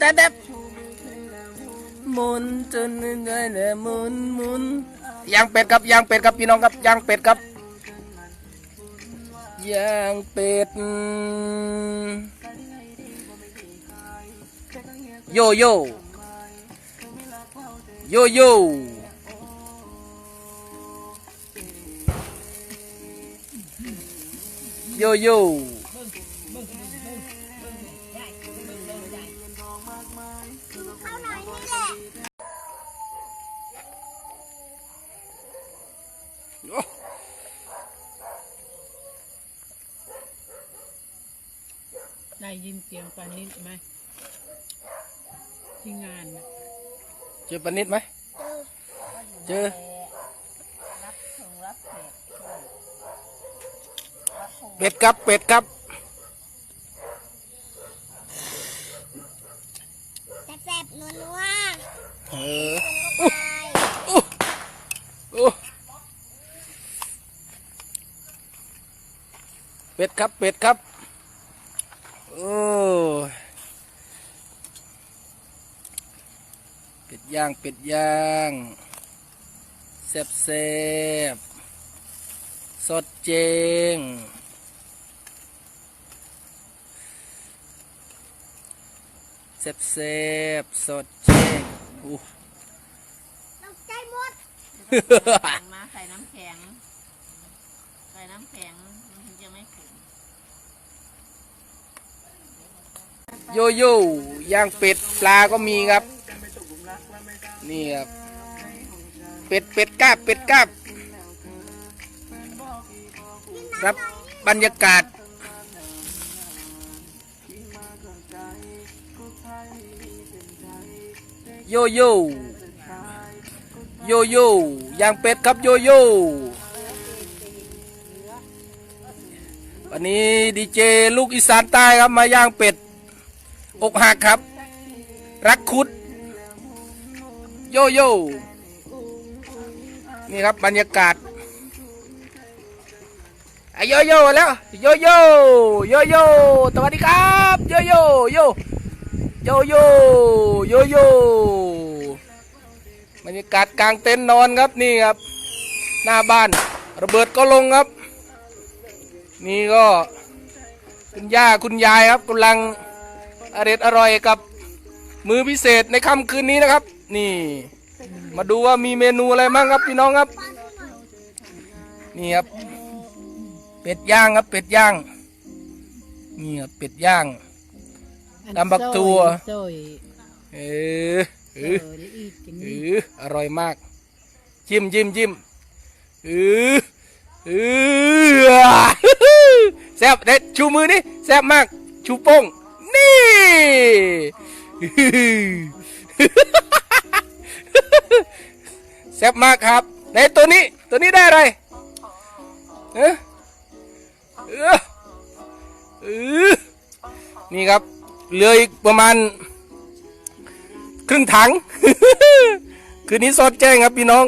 แดบแดบหมุนจนเดินเดินหมุนหมุนยางเป็ดครับยางเป็ดครับพี่น้องครับยางเป็ดครับยางเป็ดโยโย่โยโย่โยโย่ ได้ยินเสียงปานิดไหมที่งานน่ะเจอปานิดไหม เจอเป็ดครับ เป็ดครับ แซ่บๆนัวเออ ๆไป โอ้ เป็ดครับเป็ดครับ โอ้ยเป็ดย่างเป็ดย่างแซ่บแซ่บๆสดเจงแซ่บแซ่บๆสดเจงอู้ตกใจหมดมาใส่น้ำแข็ง ใส่น้ำแข็งมันถึงจะไม่ขม โยโย่ย่างเป็ดปลาก็มีครับ นี่ครับ เป็ดเป็ดกาบเป็ดกาบครับบรรยากาศ โยโย่โยโย่ย่างเป็ดครับโยโย่วันนี้ดีเจลูกอีสานใต้ครับมาย่างเป็ด อกหักครับ รักคุด โยโย่นี่ครับบรรยากาศโยโย่แล้วโยโย่โยโย่สวัสดีครับโยโย่โยโยโย่โยโย่บรรยากาศกลางเต็นท์นอนครับนี่ครับ หน้าบ้านระเบิดก็ลงครับ นี่ก็คุณย่าคุณยายครับกำลัง อร่อยอร่อยกับมือพิเศษในค่ำคืนนี้นะครับ นี่ มาดูว่ามีเมนูอะไรบ้างครับพี่น้องครับ นี่ครับ เป็ดย่างครับ เป็ดย่าง นี่ครับเป็ดย่างตำบักถั่วเออเออเอออร่อยมากจิ้มจิ้มจิ้มเออเออแซ่บเด็ดชูมือนี่แซ่บมาก ชูโป้ง นี่ แซ่บมากครับในตัวนี้ตัวนี้ได้อะไรเออเออเออนี่ครับเหลืออีกประมาณ ครึ่งถัง คืนนี้สดแจ้งครับพี่น้อง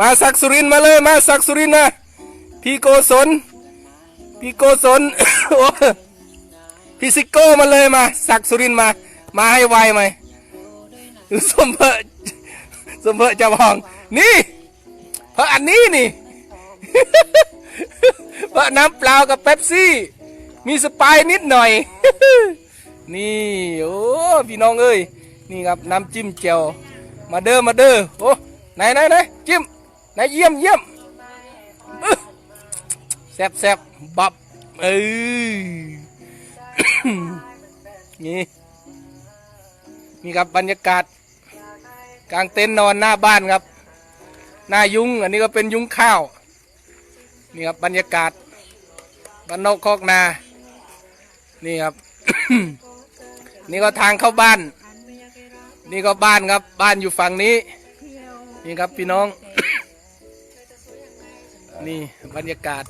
มาสักสุรินมาเลยมาสักสุรินนะพี่โกศลพี่โกศลโอ้ พี่ซิโก้มาเลยมาสักสุรินมา มาให้ไวไหมสมเพอสมเพอจะพอง นี่ เพราะอันนี้นี่ เพราะน้ำเปล่ากับเป๊ปซี่ มีสไปร์นิดหน่อย นี่โอ้พี่น้องเอ้ยนี่ครับน้ำจิ้มเจียวมาเด้อมาเด้อโอ้ไหนไหนไหนจิ้มไหนเยี่ยมเยี่ยมแซ่บแซ่บบับเอ้ย นี่นี่ครับบรรยากาศกลางเต็นท์นอนหน้าบ้านครับ หน้ายุงอันนี้ก็เป็นยุ้งข้าวนี่ครับบรรยากาศบ้านนอกคอกนา นี่ครับ นี่ก็ทางเข้าบ้าน นี่ก็บ้านครับ บ้านอยู่ฝั่งนี้ นี่ครับพี่น้อง นี่บรรยากาศ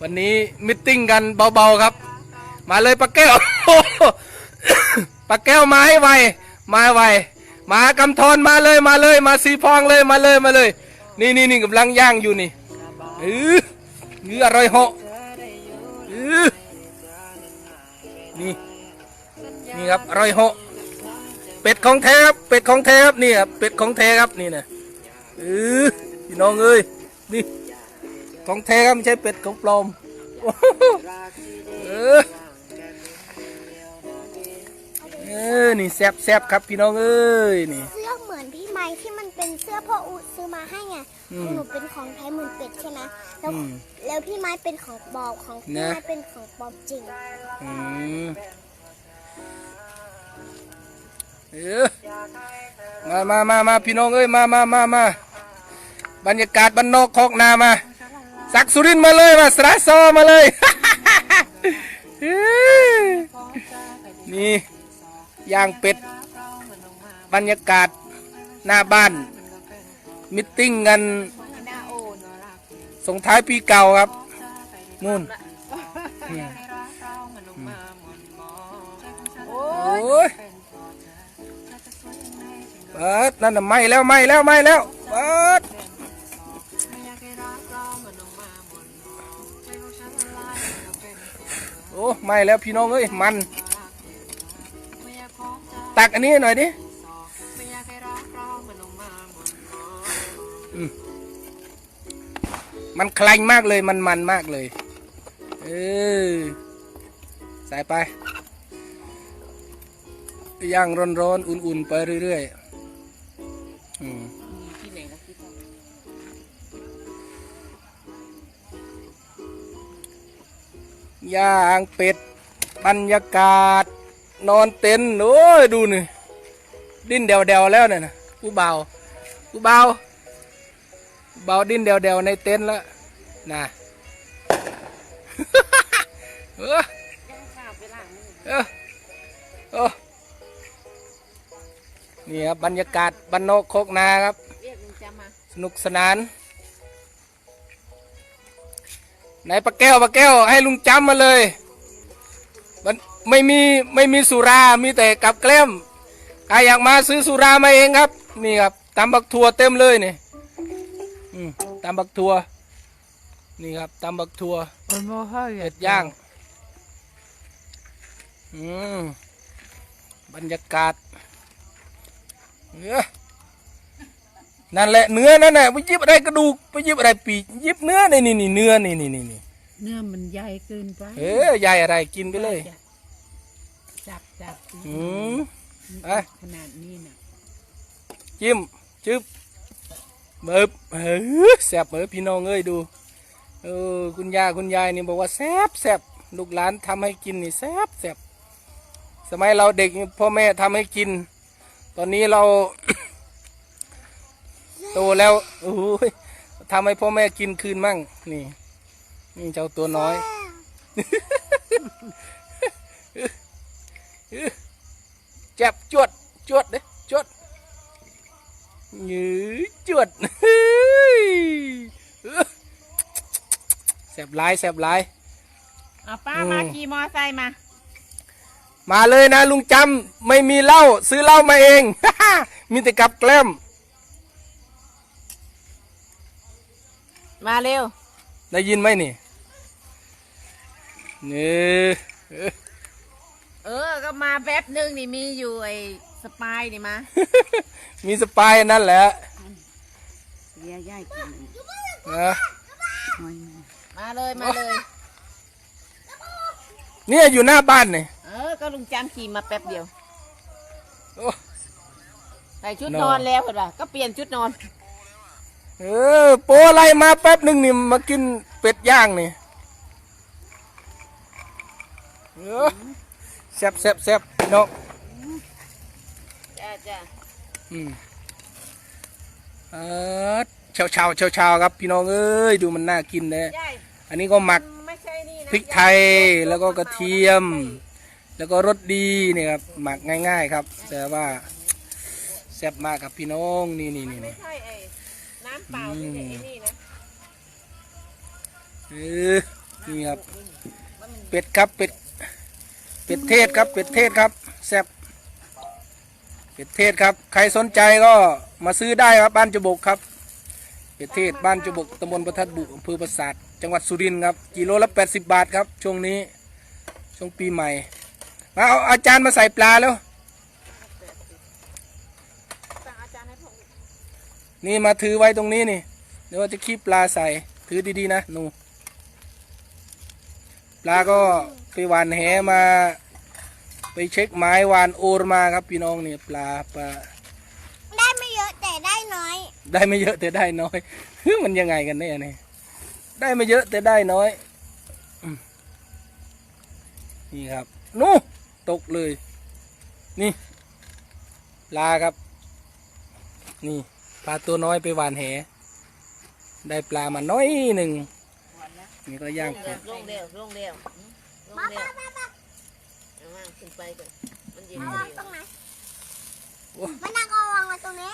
วันนี้มิทติ้งกันเบาๆครับ มาเลยปลาแก้วปลาแก้วมาให้ไว มาไว มากำธรมาเลยมาเลย มาสีพองเลยมาเลยมาเลย นี่นี่นี่กำลังย่างอยู่นี่เออเนื้ออร่อยเหาะเออนี่นี่ครับอร่อยเหะเป็ดของแท้ครับเป็ดของแท้ครับนี่ครับเป็ดของแท้ครับนี่นะเออพี่น้องเอ้ยนี่ของแท้ครับไม่ใช่เป็ดของปลอมเออ ออ นี่แซบแซบครับพี่น้องเอ้ยนี่ เสื้อเหมือนพี่ไม้ที่มันเป็นเสื้อพ่ออุซื้อมาให้ไงอืมหนูเป็นของแท้เหมือนเป็ดใช่ไหมแล้วอืมแล้วพี่ไม้เป็นของปลอมของพี่นะ ไม้เป็นของปลอมจริง อืมเออมามามามาพี่น้องเอ้ยมามามามาบรรยากาศบ้านนอกคอกนามาสักสุรินทร์มาเลยมาสระซอมาเลย ย่างเป็ด บรรยากาศหน้าบ้าน มิทติ้งกันส่งท้ายปีเก่าครับ นู่นโอ้ยเปิดนั่นน่ะไม้แล้วไม้แล้วไม้แล้วเปิดโอ้ไม้แล้วพี่น้องเอ้ยมัน ตักอันนี้หน่อยดิมันคลังมากเลยมันมันมากเลย เออใส่ไปย่างร้อนๆอุ่นๆไปเรื่อยๆอืมย่างเป็ดบรรยากาศ นอนเต็นท์โอ้ยดูนี่ดิ้นเดวๆแล้วเนี่ยนะผู้เบาผู้เบาผู้เบาดิ้นเดวๆในเต็นท์แล้วนะเออำย่างข้าวไปล้างมือเออเออนี่ครับบรรยากาศบ้านนอกโคกนาครับเรียกลุงจำมาสนุกสนานไหนปลาแก้วปลาแก้วให้ลุงจำมาเลยมัน ไม่มีไม่มีสุรา มีแต่กับแกล้มใครอยากมาซื้อสุรามาเองครับ นี่ครับตำบักถั่วเต็มเลยนี่อืมตำบักถั่วนี่ครับตำบักถั่วเห็ดย่างอืมบรรยากาศเนื้อนั่นแหละเนื้อนั่นแหละไปหยิบอะไรกระดูกไปหยิบอะไรปีกหยิบเนื้อนี่นี่นี่เนื้อนี่นี่นี่นี่เนื้อมันใหญ่เกินไปเออใหญ่อะไรกินไปเลย จับจับอืมไปขนาดนี้นะจิ้มจึ๊บเบิบเออแซ่บเออพี่น้องเอ้ยดูเออคุณย่าคุณยายนี่บอกว่าแซ่บแซ่บลูกหลานทำให้กินนี่แซ่บแซ่บสมัยเราเด็กนี่พ่อแม่ทำให้กิน ตอนนี้เรา โตแล้วโอ้ยทำให้พ่อแม่กินคืนมั่งนี่ นี่เจ้าตัวน้อยแจ็บจวดจวดเด้จวดยื้อจวดแสบหลายแสบหลายเอาป้าอืมมาขี่มอไซค์มา มาเลยนะลุงจำไม่มีเหล้าซื้อเหล้ามาเอง มีแต่กับแกล้ม มาเร็ว ได้ยินไหมนี่นี่ เออ ก็มาแป๊บนึงนี่มีอยู่ไอ้สปายนี่มา มีสปายนั่นแหละเลี้ยย่ายกินนะน้อยมาเลยมาเลย เนี่ยอยู่หน้าบ้านนี่เออ ก็ลุงจำขี่มาแป๊บเดียวโอ้ใส่ชุดนอนนอนแล้วเห็นป่ะก็เปลี่ยนชุดนอน เออ โปรอะไรมาแป๊บหนึ่งนี่มากินเป็ดย่างนี่เออ แซ่บแซ่บแซ่บพี่น้องจ้าจ้าอืมเออเช้าเช้าเช้าเช้าๆครับพี่น้องเอ้ยดูมันน่ากินเลยยายอันนี้ก็หมักไม่ใช่นี่นะพริกไทยแล้วก็กระเทียม แล้วก็รสดีนี่ครับหมักง่าย ๆ ครับ แต่ว่าแซ่บมากครับพี่น้องนี่นี่นี่ไม่นี่ใช่ไอ้น้ำเปล่าไม่ใช่ไอ้นี่นะเออนี่ครับเป็ดครับเป็ด เป็ดเทศครับ เป็ดเทศครับแซ่บเป็ดเทศครับ ใครสนใจก็มาซื้อได้ครับบ้านจบกครับ เป็ดเทศบ้านจบกตำบลประทัดบุอำเภอปราสาทจังหวัดสุรินทร์ครับกิโลละ80 บาทครับ ช่วงนี้ช่วงปีใหม่มาเอาอาจารย์มาใส่ปลาแล้วนี่มาถือไว้ตรงนี้นี่เดี๋ยวจะคีบปลาใส่ถือดีๆนะหนูปลาก็ไปหวานแหมา ไปเช็คไม้หวานโอรมาครับพี่น้องเนี่ยปลาปลาได้ไม่เยอะแต่ได้น้อย ได้ไม่เยอะแต่ได้น้อยมันยังไงกันเนี่ยนี่ได้ไม่เยอะแต่ได้น้อยอืมนี่ครับ นู่ตกเลย นี่ปลาครับ นี่ปลาตัวน้อยไปหวานแห ได้ปลามาน้อยหนึ่งนี่ก็ย่างเป็ด ลงเร็วลงเร็วลงมาเร็ป้าวป้าป้าเอาวางขึ้นไปก่อนมันเย็นเอาเร็วางวตรงไหนโอ้มานั่งเอาวางมาตรงนี้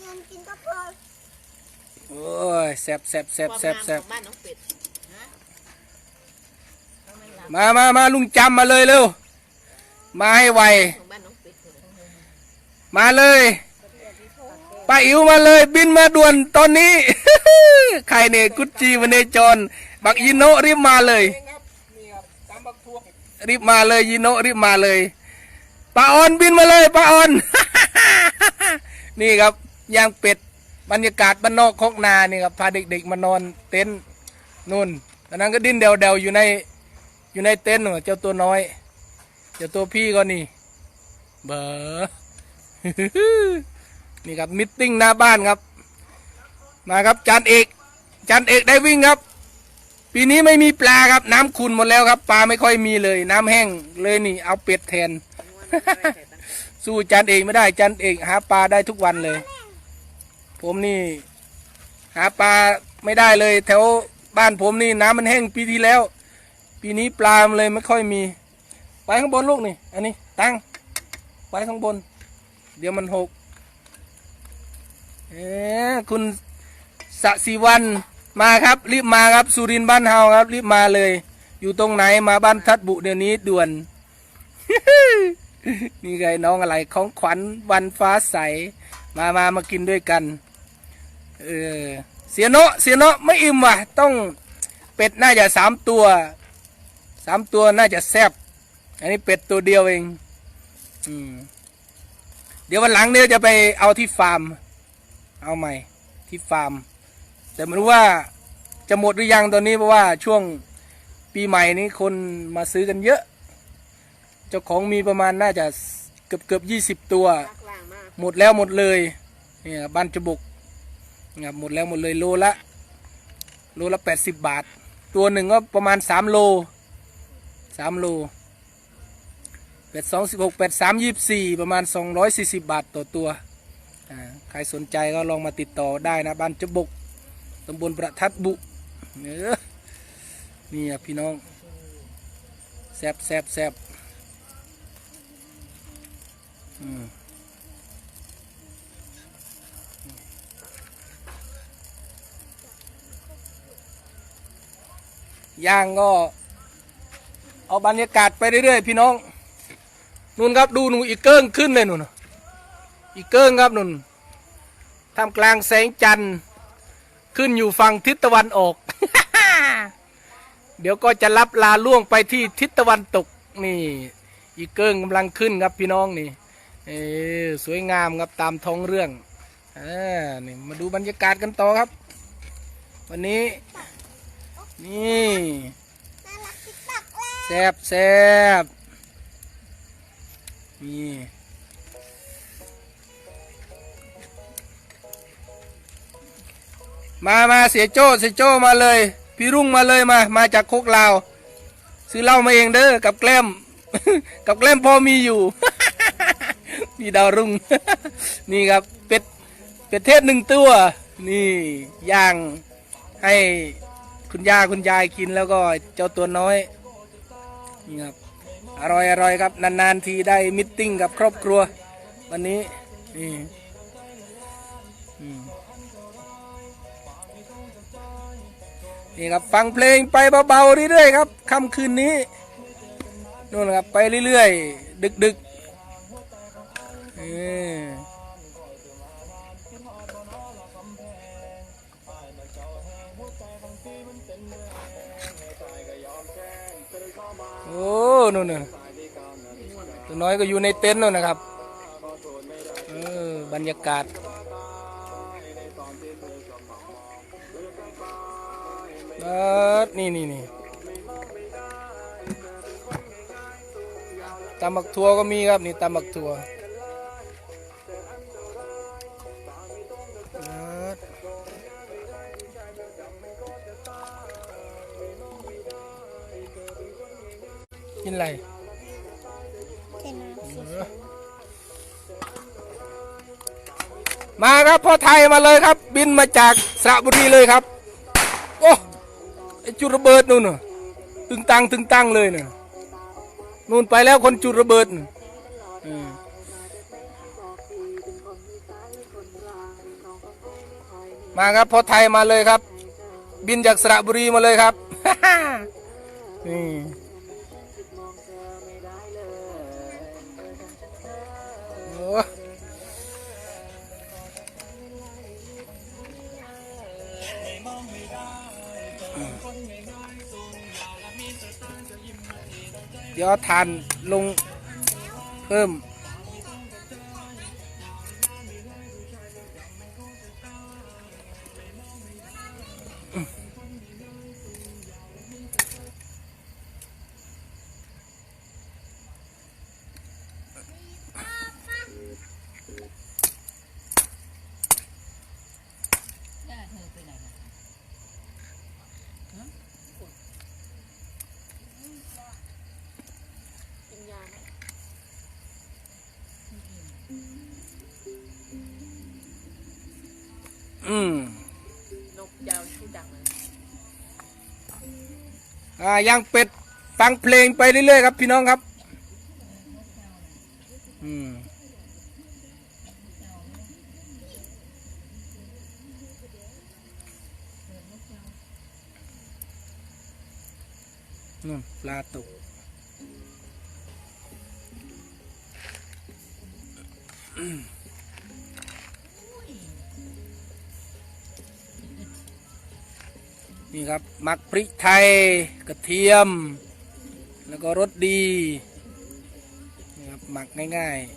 เงินกินก็พอโอ้ยแซ่บแซ่บแซ่บแซ่บแซ่บบ้านน้องเป็ดมามามาลุงจำมาเลยเร็ว มาให้ไว ของบ้านน้องเป็ดเลยมาเลย ป้าอิ๋วมาเลย บินมาด่วนตอนนี้ ใครเนี่ยกุจจีวันเนจร บักยิโนะรีบมาเลย รีบมาเลยยิโนรีบมาเลยป้าออนบินมาเลยป้าออน นี่ครับย่างเป็ดบรรยากาศบ้านนอกคอกนานี่ครับพาเด็กๆมานอนเต็นท์นู่นตอนนั้นก็ดิ้นเดวๆอยู่ในอยู่ในเต็นท์นู่นเจ้าตัวน้อย เจ้าตัวพี่ก็นี่ เบอนี่ครับมิทติ้งหน้าบ้านครับ มาครับจานเอกจานเอกได้วิ่งครับ ปีนี้ไม่มีปลาครับ น้ำขุนหมดแล้วครับ ปลาไม่ค่อยมีเลย น้ำแห้งเลยนี่ เอาเป็ดแทน สู้จานเอกไม่ได้จานเอกหาปลาได้ทุกวันเลย ผมนี่ หาปลาไม่ได้เลย แถวบ้านผมนี่น้ำมันแห้งปีที่แล้ว ปีนี้ปลามเลยไม่ค่อยมีไปข้างบนลูกนี่ อันนี้ ตั้งไปข้างบน เดี๋ยวมันหกเอ๊คุณสศิวัน มาครับรีบมาครับสุรินทร์บ้านเฮาครับ รีบมาเลย อยู่ตรงไหนมาบ้านทัดบุเดี๋ยวนี้ด่วน นี่ไงน้องอะไรของขวัญวันฟ้าใส มามามากินด้วยกัน เออเสียโนเสียโนไม่อิ่มว่ะ ต้องเป็ดน่าจะสามตัวสามตัวน่าจะแซ่บอันนี้เป็ดตัวเดียวเองอืมเดี๋ยววันหลังเนี่ยจะไปเอาที่ฟาร์ม เอาใหม่ที่ฟาร์ม แต่ไม่รู้ว่าจะหมดหรือยังตอนนี้เพราะว่าช่วงปีใหม่นี้คนมาซื้อกันเยอะ เจ้าของมีประมาณน่าจะเกือบเกือบยี่สิบตัว หมดแล้วหมดเลยเนี่ยบ้านจบุกเนี่ยหมดแล้วหมดเลยโลละโลละแปดสิบบาท ตัวหนึ่งก็ประมาณสามโลสามโลแปดสองสิบหกแปดสามยี่สี่ประมาณสองร้อยสี่สิบบาทต่อตัว ใครสนใจก็ลองมาติดต่อได้นะบ้านจบุก ตำบลประทัดบุเนื้อนี่พี่น้องแซบแซบแซบอืมย่างก็เอาบรรยากาศไปเรื่อยๆพี่น้องนู่นครับดูหนูอีกเกิ้งขึ้นเลยหนูนอีกเกิ้งครับนุ่นท่ามกลางแสงจันทร์ ขึ้นอยู่ฝั่งทิศตะวันออก เดี๋ยวก็จะรับลาล่วงไปที่ทิศตะวันตกนี่ อีกเกิ้งกำลังขึ้นครับพี่น้องนี่เออสวยงามครับตามท้องเรื่องอ่านี่มาดูบรรยากาศกันต่อครับ วันนี้ นี่แซบแซบนี่ มามาเสียโจ้เสียโจ้มาเลย พี่รุ่งมาเลยมา มาจากโคกลาว ซื้อเหล้ามาเองเด้อกับแกล้ม กับแกล้มพอมีอยู่พี่ดาวรุ่ง นี่ครับเป็ดเป็ดเทศหนึ่งตัว นี่ย่างให้คุณย่าคุณยายกินแล้วก็เจ้าตัวน้อยนี่ครับอร่อยอร่อยครับ นานๆทีได้มิทติ้งกับครอบครัว วันนี้นี่ นี่ครับฟังเพลงไปเบาๆเรื่อยๆครับค่ำคืนนี้นู่นครับไปเรื่อยๆดึกๆเออโอ้นู่นน่ะตัวน้อยก็อยู่ในเต็นท์นู่นนะครับเออบรรยากาศ นี่นี่นี่ตำบักทัวก็มีครับ นี่ตำบักทัวกินอะไรมาครับพ่อไทยมาเลยครับ บินมาจากสระบุรีเลยครับ โอ้ จุดระเบิดนู่นน่ะตึงตังตึงตังเลยน่ะนู่นไปแล้วคนจุดระเบิดอมาครับพอไทยมาเลยครับ บินจากสระบุรีมาเลยครับนี่โอ้ เดี๋ยวทานลงเพิ่ม อ่าย่างเป็ดฟังเพลงไปเรื่อยๆครับ พี่น้องครับ อืมนู่นปลาตก นี่ครับหมักพริกไทยกระเทียม แล้วก็รสดีนี่ครับหมักง่ายๆ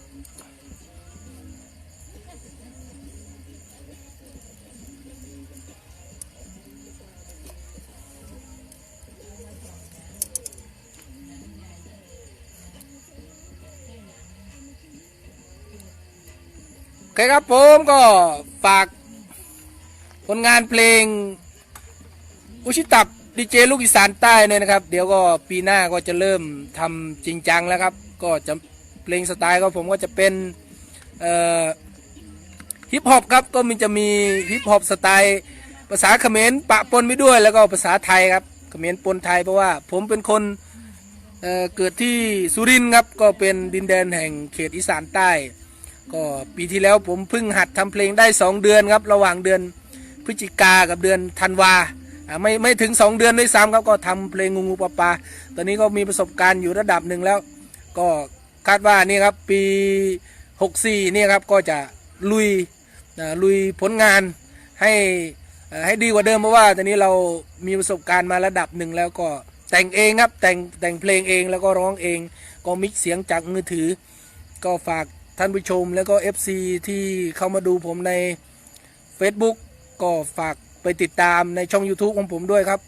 โอเคครับผมก็ฝากผลงานเพลง อุชิตับดีเจลูกอีสานใต้เนี่ยนะครับ เดี๋ยวก็ปีหน้าก็จะเริ่มทำจริงจังแล้วครับ ก็จะเพลงสไตล์ก็ผมก็จะเป็นฮิปฮอปครับก็มันจะมีฮิปฮอปสไตล์ภาษาเขมรปะปนไปด้วยแล้วก็ภาษาไทยครับเขมรปนไทยเพราะว่าผมเป็นคนเเกิดที่สุรินทร์ครับก็เป็นดินแดนแห่งเขตอีสานใต้ ก็ปีที่แล้วผมเพิ่งหัดทำเพลงได้ 2 เดือนครับ ระหว่างเดือนพฤศจิกากับเดือนธันวา ไม่ไม่ถึง 2 เดือนด้วยซ้ำครับก็ทำเพลงงูงูปลาปลาตอนนี้ก็มีประสบการณ์อยู่ระดับหนึ่งแล้ว ก็คาดว่านี่ครับปี 64นี่ครับก็จะลุยลุยผลงานให้ให้ดีกว่าเดิมเพราะว่าตอนนี้เรามีประสบการณ์มาระดับหนึ่งแล้วก็แต่งเองครับแต่งแต่งเพลงเองแล้วก็ร้องเอง ก็มิกเสียงจากมือถือ ก็ฝากท่านผู้ชมแล้วก็ FC ที่เข้ามาดูผมใน Facebook ก็ฝาก ไปติดตามในช่อง YouTube ของผมด้วยครับ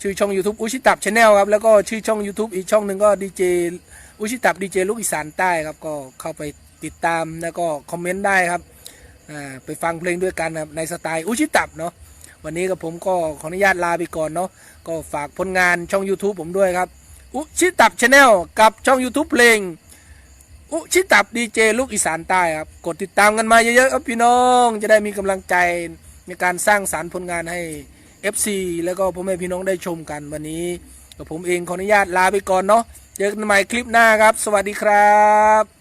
ชื่อช่อง YouTube อุชิตับชาแนลครับแล้วก็ชื่อช่อง YouTube อีกช่องหนึ่งก็ดีเจอุชิตับดีเจลูกอีสานใต้ครับก็เข้าไปติดตามแล้วก็คอมเมนต์ได้ครับไปฟังเพลงด้วยกันครับในสไตล์อุชิตับเนาะวันนี้กับผมก็ขออนุญาตลาไปก่อนเนาะก็ฝากผลงานช่อง YouTube ผมด้วยครับอุชิตับชาแนลกับช่อง YouTube เพลงอุชิตับดีเจลูกอีสานใต้ครับ กดติดตามกันมาเยอะๆครับพี่น้อง จะได้มีกำลังใจ ในการสร้างสารรค์ผลงานให้ FC แล้วก็พ่อแม่พี่น้องได้ชมกันวันนี้กับผมเองขออนุญาตลาไปก่อนเนาะเจอกันใหม่คลิปหน้าครับ สวัสดีครับ